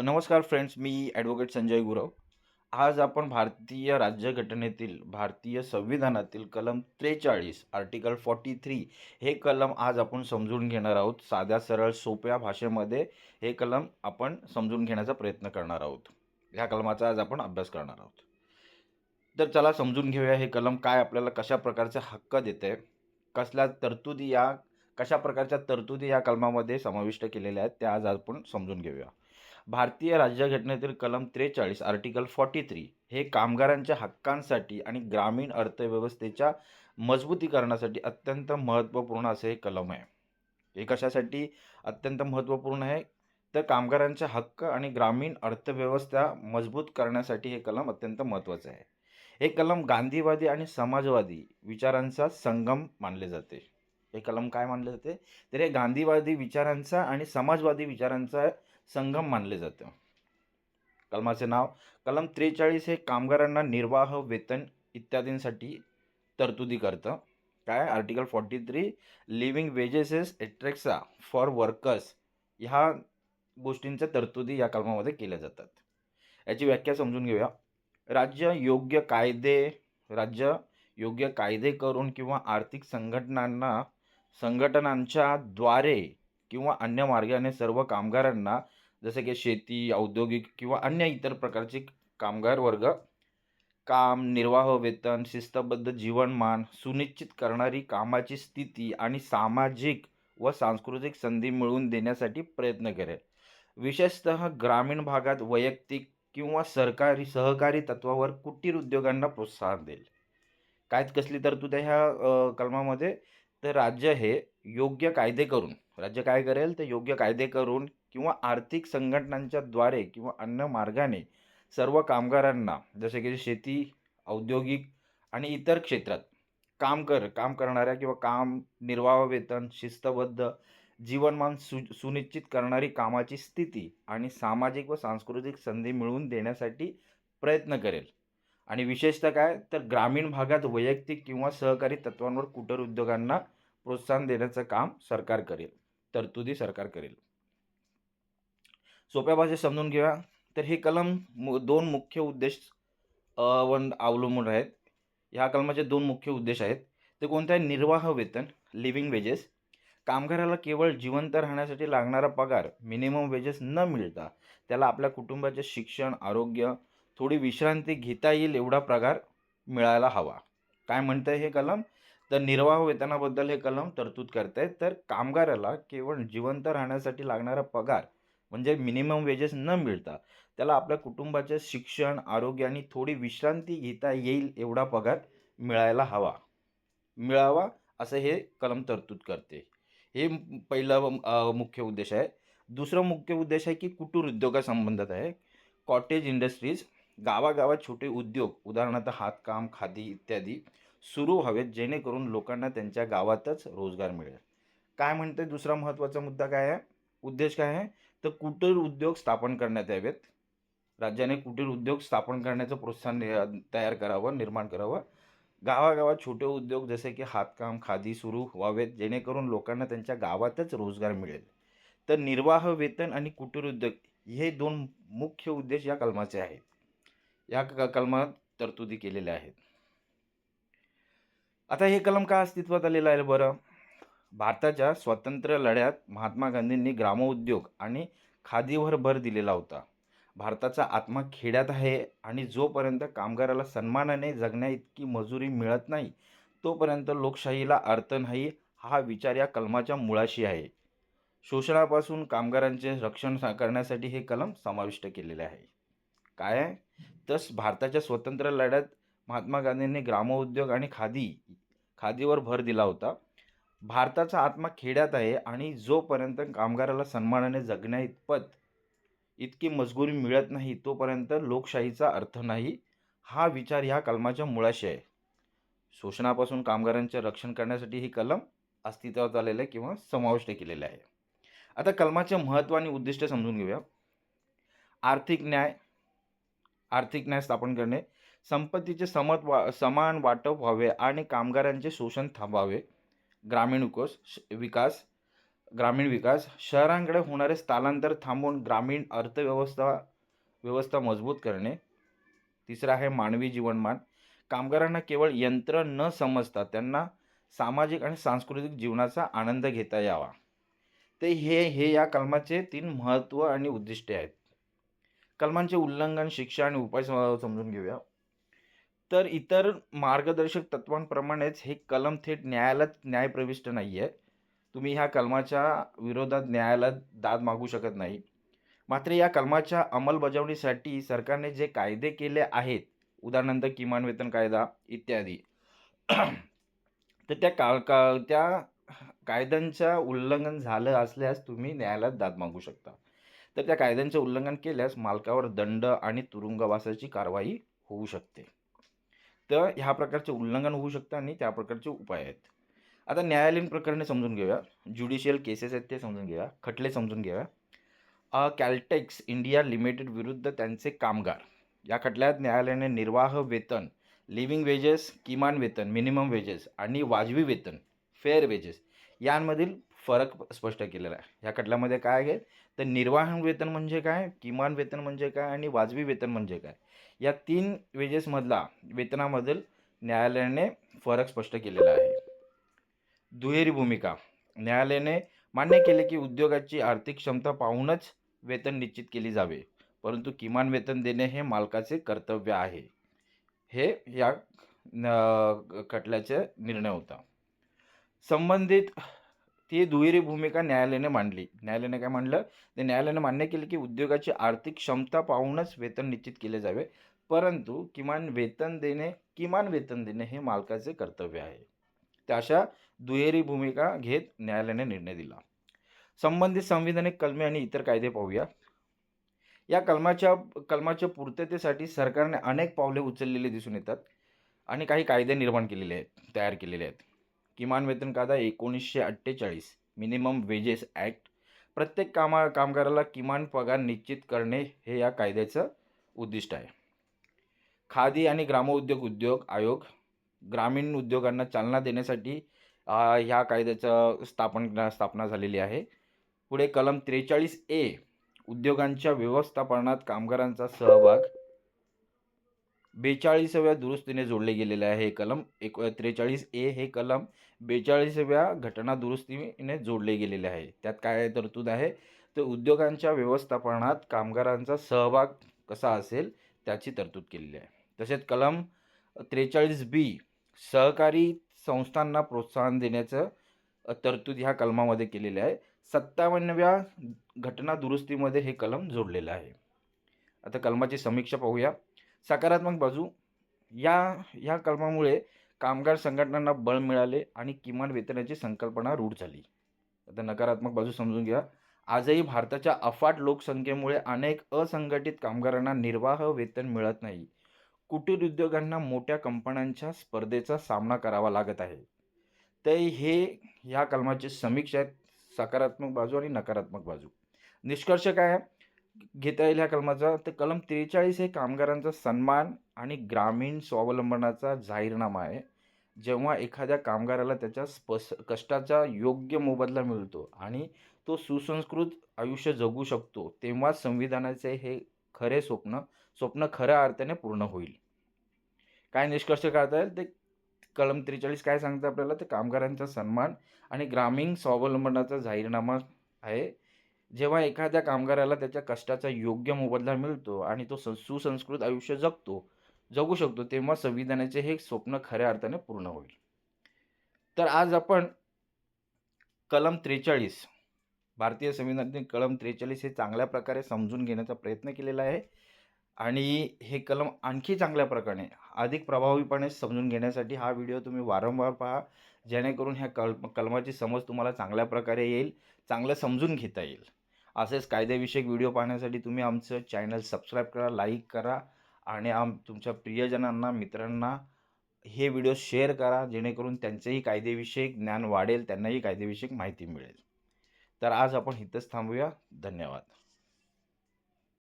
नमस्कार फ्रेंड्स मी ॲडव्होकेट संजय गुरव. आज आपण भारतीय राज्यघटनेतील भारतीय संविधानातील कलम त्रेचाळीस आर्टिकल फॉर्टी थ्री हे कलम आज आपण समजून घेणार आहोत. साध्या सरळ सोप्या भाषेमध्ये हे कलम आपण समजून घेण्याचा प्रयत्न करणार आहोत. ह्या कलमाचा आज आपण अभ्यास करणार आहोत. तर चला समजून घेऊया हे कलम काय आपल्याला कशा प्रकारचे हक्क देते कसल्या तरतुदी या कशा प्रकारच्या तरतुदी या कलमामध्ये समाविष्ट केलेल्या आहेत त्या आज आपण समजून घेऊया. भारतीय राज्यघटनेतील कलम त्रेचाळीस आर्टिकल फॉर्टी थ्री हे कामगारांच्या हक्कांसाठी आणि ग्रामीण अर्थव्यवस्थेच्या मजबूतीकरणासाठी अत्यंत महत्त्वपूर्ण असे हे कलम आहे. हे कशासाठी अत्यंत महत्त्वपूर्ण आहे? तर कामगारांचे हक्क आणि ग्रामीण अर्थव्यवस्था मजबूत करण्यासाठी हे कलम अत्यंत महत्त्वाचं आहे. हे कलम गांधीवादी आणि समाजवादी विचारांचा संगम मानले जाते. हे कलम काय मानले जाते? तर हे गांधीवादी विचारांचा आणि समाजवादी विचारांचा संगम मानले जातं. कलमाचे नाव कलम त्रेचाळीस हे कामगारांना निर्वाह वेतन इत्यादींसाठी तरतुदी करतं. काय? Article forty three living wages एट्रेक्सा for workers ह्या गोष्टींच्या तरतुदी या कलमामध्ये केल्या जातात. याची व्याख्या समजून घेऊया. राज्य योग्य कायदे राज्य योग्य कायदे करून किंवा आर्थिक संघटनांना संघटनांच्या द्वारे किंवा अन्य मार्गाने सर्व कामगारांना जसे की शेती औद्योगिक किंवा अन्य इतर प्रकारचे कामगार वर्ग काम निर्वाह वेतन शिस्तबद्ध जीवनमान सुनिश्चित करणारी कामाची स्थिती आणि सामाजिक व सांस्कृतिक संधी मिळवून देण्यासाठी प्रयत्न करेल. विशेषतः ग्रामीण भागात वैयक्तिक किंवा सरकारी सहकारी तत्वावर कुटीर उद्योगांना प्रोत्साहन देईल. कायत कसली तरतूद आहे ह्या कलमामध्ये? तर राज्य हे योग्य कायदे करून राज्य काय करेल? ते योग्य कायदे करून किंवा आर्थिक संघटनांच्या द्वारे किंवा अन्य मार्गाने सर्व कामगारांना जसे की शेती औद्योगिक आणि इतर क्षेत्रात काम कर काम करणाऱ्या किंवा काम निर्वाह वेतन शिस्तबद्ध जीवनमान सु सुनिश्चित करणारी कामाची स्थिती आणि सामाजिक व सांस्कृतिक संधी मिळवून देण्यासाठी प्रयत्न करेल. आणि विशेषतः काय? तर ग्रामीण भागात वैयक्तिक किंवा सहकारी तत्वांवर कुटर उद्योगांना प्रोत्साहन देण्याचं काम सरकार करेल. तरतुदी सरकार करेल. सोप्या भाषेत समजून घेऊया. तर हे कलम दोन मुख्य उद्देश वन अवलंबून आहेत. ह्या कलमाचे दोन मुख्य उद्देश आहेत. ते कोणते आहे निर्वाह वेतन लिव्हिंग वेजेस कामगाराला केवळ जिवंत राहण्यासाठी लागणारा पगार मिनिमम वेजेस न मिळता त्याला आपल्या कुटुंबाचे शिक्षण आरोग्य थोडी विश्रांती घेता येईल एवढा पगार मिळायला हवा. काय म्हणतं हे कलम? तर निर्वाह वेतनाबद्दल हे कलम तरतूद करत आहे तर कामगाराला केवळ जिवंत राहण्यासाठी लागणारा पगार म्हणजे मिनिमम वेजेस न मिळता त्याला आपल्या कुटुंबाचे शिक्षण आरोग्य आणि थोडी विश्रांती घेता येईल एवढा पगार मिळायला हवा. मिळावा असं हे कलम तरतूद करते. हे पहिलं पहिला मुख्य उद्देश आहे. दुसरा मुख्य उद्देश आहे की कुटूर उद्योगासंबंधात आहे. कॉटेज इंडस्ट्रीज गावागावात छोटे उद्योग उदाहरणार्थ हातकाम खादी इत्यादी सुरू व्हावेत जेणेकरून लोकांना त्यांच्या गावातच रोजगार मिळेल. काय म्हणते दुसरा महत्त्वाचा मुद्दा काय आहे? उद्देश काय आहे? तर कुटीर उद्योग स्थापन करण्यात यावेत. राज्याने कुटीर उद्योग स्थापन करण्याचं प्रोत्साहन तयार करावं निर्माण करावं. गावागावात छोटे उद्योग जसे की हातकाम खादी सुरू व्हावेत जेणेकरून लोकांना त्यांच्या गावातच रोजगार मिळेल. तर निर्वाह वेतन आणि कुटीर उद्योग हे दोन मुख्य उद्देश या कलमाचे आहेत. या कलमात तरतुदी केलेल्या आहेत. आता हे कलम का अस्तित्वात आलेलं आहे बरं? भारताच्या स्वातंत्र्य लढ्यात महात्मा गांधींनी ग्रामोद्योग आणि खादीवर भर दिलेला होता. भारताचा आत्मा खेड्यात आहे आणि जोपर्यंत कामगाराला सन्मानाने जगण्या इतकी मजुरी मिळत नाही तोपर्यंत लोकशाहीला अर्थ नाही हा विचार या कलमाच्या मुळाशी आहे. शोषणापासून कामगारांचे रक्षण करण्यासाठी हे कलम समाविष्ट केलेले आहे. काय? तस भारताच्या स्वतंत्र लढ्यात महात्मा गांधींनी ग्रामोद्योग आणि खादी खादीवर भर दिला होता. भारताचा आत्मा खेड्यात आहे आणि जोपर्यंत कामगाराला सन्मानाने जगण्या इतपत इतकी मजबुरी मिळत नाही तोपर्यंत लोकशाहीचा अर्थ नाही हा विचार ह्या कलमाच्या मुळाशी आहे. शोषणापासून कामगारांचे रक्षण करण्यासाठी ही कलम अस्तित्वात आलेलं आहे किंवा समाविष्ट केलेलं आहे. आता कलमाचे महत्त्व आणि उद्दिष्ट समजून घेऊया. आर्थिक न्याय आर्थिक न्याय स्थापन करणे संपत्तीचे समत वा समान वाटप व्हावे आणि कामगारांचे शोषण थांबावे. ग्रामीण विकोस विकास ग्रामीण विकास शहरांकडे होणारे स्थलांतर थांबवून ग्रामीण अर्थव्यवस्था व्यवस्था मजबूत करणे. तिसरं आहे मानवी जीवनमान. कामगारांना केवळ यंत्र न समजता त्यांना सामाजिक आणि सांस्कृतिक जीवनाचा आनंद घेता यावा. ते हे हे या कलमाचे तीन महत्त्व आणि उद्दिष्टे आहेत. कलमांचे उल्लंघन शिक्षा आणि उपाय सम- समजून घेऊया. तर इतर मार्गदर्शक तत्वांप्रमाणेच हे कलम थेट न्यायालयात न्यायप्रविष्ट नाही आहे तुम्ही ह्या कलमाच्या विरोधात न्यायालयात दाद मागू शकत नाही. मात्र या कलमाच्या अंमलबजावणीसाठी सरकारने जे कायदे केले आहेत उदाहरणार्थ किमान वेतन कायदा इत्यादी तर त्या का का त्या कायद्यांच्या उल्लंघन झालं असल्यास तुम्ही न्यायालयात दाद मागू शकता. तर त्या कायद्यांचे उल्लंघन केल्यास मालकावर दंड आणि तुरुंगवासाची कारवाई होऊ शकते. तर ह्या प्रकारचे उल्लंघन होऊ शकतं आणि त्या प्रकारचे उपाय आहेत. आता न्यायालयीन प्रकरणे समजून घेऊया. ज्युडिशियल केसेस आहेत ते समजून घेऊया. खटले समजून घेऊया. कॅल्टेक्स इंडिया लिमिटेड विरुद्ध त्यांचे कामगार. या खटल्यात न्यायालयाने निर्वाह वेतन लिव्हिंग वेजेस किमान वेतन मिनिमम वेजेस आणि वाजवी वेतन फेअर वेजेस यांमधील फरक स्पष्ट केलेला आहे. या खटल्यामध्ये काय आहे? तर निर्वाह वेतन म्हणजे काय? किमान वेतन म्हणजे काय? आणि वाजवी वेतन म्हणजे काय? या तीन वेजेसमधला वेतनामधील न्यायालयाने फरक स्पष्ट केलेला आहे. दुहेरी भूमिका. न्यायालयाने मान्य केले की उद्योगाची आर्थिक क्षमता पाहूनच वेतन निश्चित केली जावे परंतु किमान वेतन देणे हे मालकाचे कर्तव्य आहे. हे या खटल्याचा खटल्याचे निर्णय होता. संबंधित ती दुहेरी भूमिका न्यायालयाने मांडली. न्यायालयाने काय मांडलं? ते न्यायालयाने मान्य केले की उद्योगाची आर्थिक क्षमता पाहूनच वेतन निश्चित केले जावे परंतु किमान वेतन देणे किमान वेतन देणे हे मालकाचे कर्तव्य आहे. त्या अशा दुहेरी भूमिका घेत न्यायालयाने निर्णय दिला. संबंधित संविधानिक कलमे आणि इतर कायदे पाहूया. या कलमाच्या कलमाच्या पूर्ततेसाठी सरकारने अनेक पावले उचललेली दिसून येतात आणि काही कायदे निर्माण केलेले आहेत तयार केलेले आहेत. किमान वेतन कायदा एकोणीसशे अठ्ठेचाळीस मिनिमम वेजेस ॲक्ट प्रत्येक कामा कामगाराला किमान पगार निश्चित करणे हे या कायद्याचं उद्दिष्ट आहे. खादी आणि ग्रामोद्योग उद्योग आयोग ग्रामीण उद्योगांना चालना देण्यासाठी ह्या कायद्याचं स्थापन स्थापना झालेली आहे. पुढे कलम त्रेचाळीस ए उद्योगांच्या व्यवस्थापनात कामगारांचा सहभाग बेचाळीसाव्या दुरुस्तीने जोडले गेलेले आहे हे कलम. एक त्रेचाळीस ए हे कलम बेचाळीसाव्या घटना दुरुस्तीने जोडले गेलेले आहे. त्यात काय तरतूद आहे? तर उद्योगांच्या व्यवस्थापनात कामगारांचा सहभाग कसा असेल त्याची तरतूद केलेली आहे. तसेच कलम त्रेचाळीस बी सहकारी संस्थांना प्रोत्साहन देण्याचं तरतूद ह्या कलमामध्ये केलेले आहे. सत्तावन्नव्या घटना दुरुस्तीमध्ये हे कलम जोडलेलं आहे. आता कलमाची समीक्षा पाहूया. सकारात्मक बाजू या ह्या कलमामुळे कामगार संघटनांना बळ मिळाले आणि किमान वेतनाची संकल्पना रूढ झाली. आता नकारात्मक बाजू समजून घ्या. आजही भारताच्या अफाट लोकसंख्येमुळे अनेक असंघटित कामगारांना निर्वाह वेतन मिळत नाही. कुटीर उद्योगांना मोठ्या कंपन्यांच्या स्पर्धेचा सामना करावा लागत आहे. तर हे ह्या कलमाची समीक्षा आहेत. सकारात्मक बाजू आणि नकारात्मक बाजू. निष्कर्ष काय आहे? घेता येईल ह्या कलमाचा. तर कलम त्रेचाळीस हे कामगारांचा सन्मान आणि ग्रामीण स्वावलंबनाचा जाहीरनामा आहे. जेव्हा एखाद्या कामगाराला त्याच्या स्पस कष्टाचा योग्य मोबदला मिळतो आणि तो सुसंस्कृत आयुष्य जगू शकतो तेव्हा संविधानाचे हे खरे स्वप्न स्वप्न खऱ्या अर्थाने पूर्ण होईल. काय निष्कर्ष काढता येईल? ते कलम त्रेचाळीस काय सांगतं आपल्याला? ते कामगारांचा सन्मान आणि ग्रामीण स्वावलंबनाचा जाहीरनामा आहे. जेव्हा एखाद्या कामगाराला त्याच्या कष्टाचा योग्य मोबदला मिळतो आणि तो सं सुसंस्कृत आयुष्य जगतो जगू शकतो तेव्हा संविधानाचे हे स्वप्न खऱ्या अर्थाने पूर्ण होईल. तर आज आपण कलम त्रेचाळीस भारतीय संविधानातील कलम त्रेचाळीस हे चांगल्या प्रकारे समजून घेण्याचा प्रयत्न केलेला आहे. आणि हे कलम आणखी चांगल्या प्रकारे अधिक प्रभावीपणे समजून घेण्यासाठी हा व्हिडिओ तुम्ही वारंवार पहा. जेणेकरून ह्या कल कलमाची समज तुम्हाला चांगल्या प्रकारे येईल चांगलं समजून घेता येईल. असेच कायदेविषयक व्हिडिओ पाहण्यासाठी तुम्ही आमचं चॅनल सबस्क्राईब करा लाईक करा आणि आम तुमच्या प्रियजनांना मित्रांना हे व्हिडिओ शेअर करा जेणेकरून त्यांचंही कायदेविषयक ज्ञान वाढेल त्यांनाही कायदेविषयक माहिती मिळेल. तर आज आपण इथंच थांबूया. धन्यवाद.